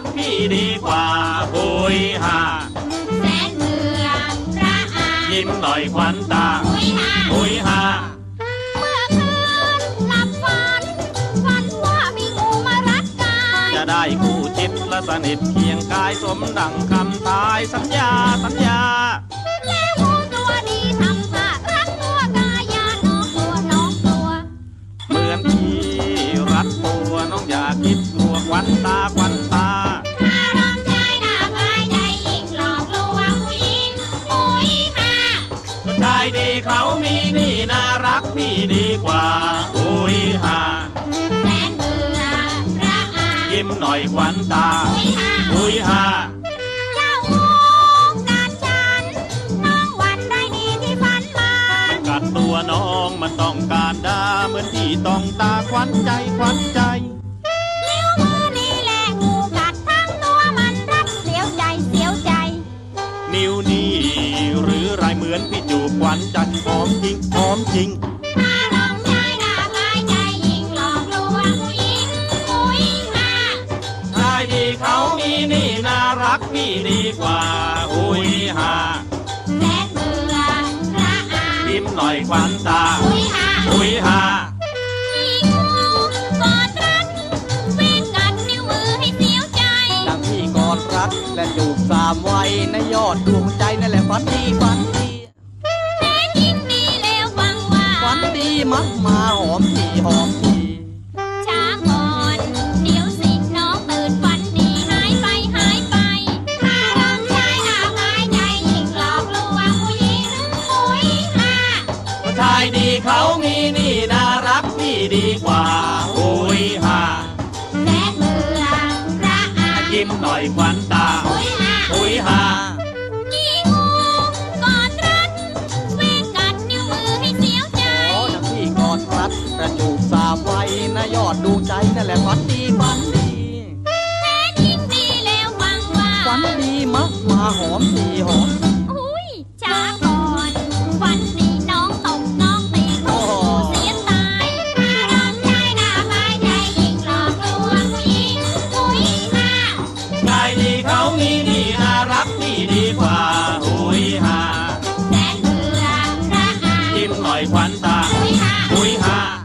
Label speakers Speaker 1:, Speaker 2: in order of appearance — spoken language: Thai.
Speaker 1: กพี่ดีกว่าโหุยฮา
Speaker 2: แสนเบื่อระอา
Speaker 1: ยิ้มหน่อยควันตา
Speaker 2: หุยหา
Speaker 1: โหุยฮา
Speaker 2: เมื่อคืนหลับฝันฝันว่ามีงูมารัดกาย
Speaker 1: จะได้คู่ชิดและสนิทเคียงกายสมดังคำตายสัญญาสัญญา
Speaker 2: งผู้หญิงหุยหา
Speaker 1: ผู้ชายดีเขามีนี่น่ารักพี่ดีกว่าโหุยฮา
Speaker 2: แสนเบื่อระอา
Speaker 1: ยิ้มหน่อยควันตา
Speaker 2: หุยหา
Speaker 1: โหุยฮา
Speaker 2: เจ้างูกัดฉันน้องหวันได้ดีที่ฝันมา
Speaker 1: กัดตัวน้องมันต้องการดาเหมือนที่ต้องตาควันใจควันใจ
Speaker 2: นิ้วนี้หรื
Speaker 1: อไรเหมือนพี่จูบควันจันหอมจริงหอมจริง
Speaker 2: อารมณ์ใจหน้าพายใจยิ่งหลอกลวงผู้หญิงหุยหา
Speaker 1: ชายดีเขามีนี่น่ารักพี่ดีกว่าหุยฮา
Speaker 2: แสนเบื่อระอา
Speaker 1: ยิ้มหน่อยควันตา
Speaker 2: หุยหา
Speaker 1: หุยฮา
Speaker 2: รัก
Speaker 3: และจูบสามไว้ในยอดดวงใจนั่นแหละฝันดีฝันดี
Speaker 2: แม้ยิ่งดีแล้วฟังว่า
Speaker 3: ฝันดีมักมาหอมทีหอมที
Speaker 2: ช้าก่อนเดี๋ยวสิน้องตื่นฝันดีหายไปหายไปอารมณ์ใจหน้าพายใจยิ่งหลอกลวงผู้หญิงหุยหา
Speaker 1: ผู้ชายดีเขามีนี่น่ารักพี่ดีกว่า ยิ้มหน่อยควันตา
Speaker 2: หุยหา
Speaker 1: หุยฮา
Speaker 2: อีงูกอดรัดวิ่งกัดนิ้วมือให้เสียวใจ
Speaker 3: โอ้ดังที่กอดรักและจูบสามไว้ในยอดดวงใจนั่นแหละฝันดีฝันดี
Speaker 1: Wanda!